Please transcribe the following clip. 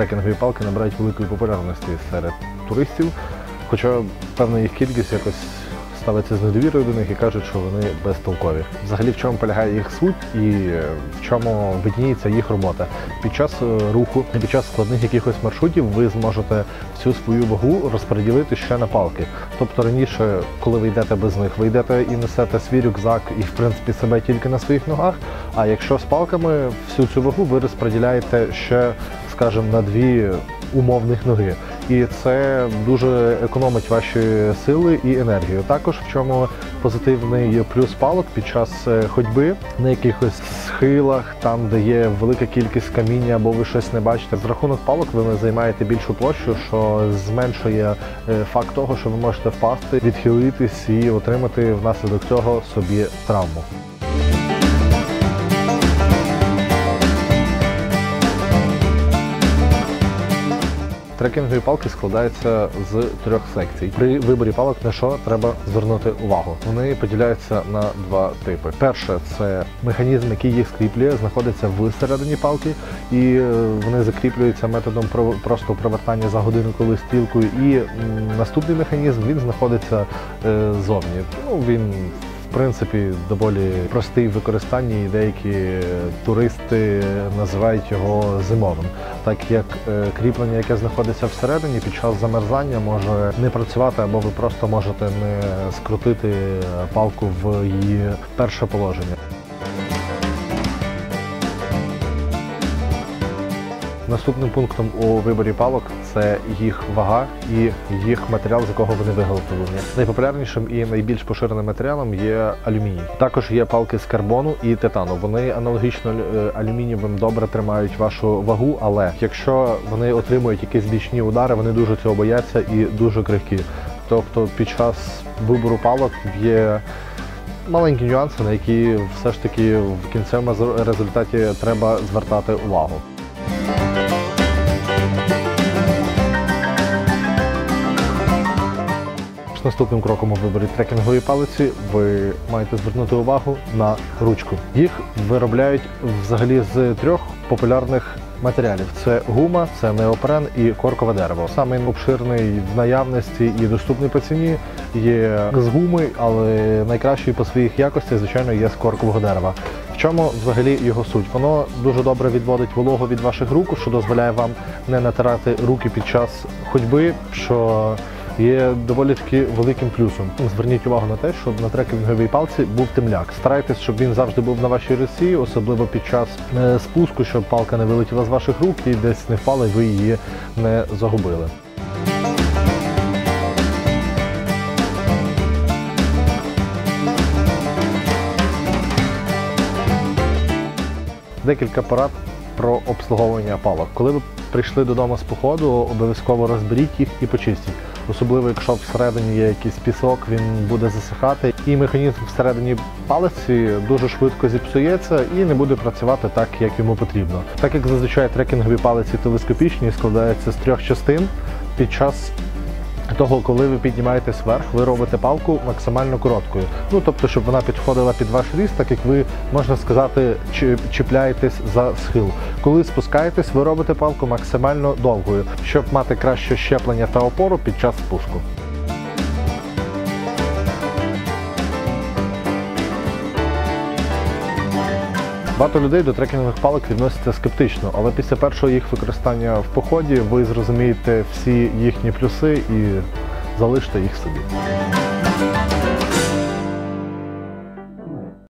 трекінгові палки набирають великої популярності серед туристів, хоча певна їх кількість якось ставиться з недовірою до них і кажуть, що вони безтолкові. Взагалі, в чому полягає їх суть і в чому видніється їх робота. Під час е, руху, під час складних якихось маршрутів ви зможете всю свою вагу розподілити ще на палки. Тобто раніше, коли ви йдете без них, ви йдете і несете свій рюкзак і в принципі себе тільки на своїх ногах. А якщо з палками всю цю вагу ви розподіляєте ще, скажімо, на дві умовних ноги. І це дуже економить ваші сили і енергію. Також в чому позитивний плюс палок під час е, ходьби на якихось схилах, там де є велика кількість каміння або ви щось не бачите. За рахунок палок ви займаєте більшу площу, що зменшує е, факт того, що ви можете впасти, відхилитись і отримати внаслідок цього собі травму. Трекінгові палки складаються з трьох секцій. При виборі палок на що треба звернути увагу. Вони поділяються на два типи. Перше це механізм, який їх скріплює, знаходиться всередині палки, і е, вони закріплюються методом про- просто провертання за годинниковою стрілкою. І наступний механізм він знаходиться е, зовні. Ну він в принципі доволі простий в використанні, і деякі туристи називають його зимовим, так як е, кріплення, яке знаходиться всередині, під час замерзання може не працювати, або ви просто можете не скрутити палку в її перше положення. Наступним пунктом у виборі палок це їх вага і їх матеріал, з якого вони виготовлені. Найпопулярнішим і найбільш поширеним матеріалом є алюміній. Також є палки з карбону і титану. Вони аналогічно е, алюмінієвим добре тримають вашу вагу, але якщо вони отримують якісь бічні удари, вони дуже цього бояться і дуже крихкі. Тобто під час вибору палок є маленькі нюанси, на які все ж таки в кінцевому результаті треба звертати увагу. Наступним кроком у виборі трекінгової палиці ви маєте звернути увагу на ручку. Їх виробляють взагалі з трьох популярних матеріалів: це гума, це неопрен і коркове дерево. Самий обширний в наявності і доступний по ціні є з гуми, але найкращий по своїх якостях, звичайно, є з коркового дерева. Чому взагалі його суть? Воно дуже добре відводить вологу від ваших рук, що дозволяє вам не натирати руки під час ходьби. що є доволі таки великим плюсом. Зверніть увагу на те, щоб на трекінговій палці був темляк. Старайтесь, щоб він завжди був на вашій руці, особливо під час е, спуску, щоб палка не вилетіла з ваших рук і десь не впала, і ви її не загубили. Декілька порад про обслуговування палок. Коли ви прийшли додому з походу, обов'язково розберіть їх і почистіть. Особливо, якщо всередині є якийсь пісок, він буде засихати, і механізм всередині палиці дуже швидко зіпсується і не буде працювати так, як йому потрібно. Так як зазвичай трекінгові палиці телескопічні складаються з трьох частин, під час того, коли ви піднімаєтесь вверх, ви робите палку максимально короткою. Ну тобто, щоб вона підходила під ваш ріст, так як ви можна сказати, чіпляєтесь за схил. Коли спускаєтесь, ви робите палку максимально довгою, щоб мати краще щеплення та опору під час спуску. Багато людей до трекінгових палок відносяться скептично, але після першого їх використання в поході ви зрозумієте всі їхні плюси і залиште їх собі.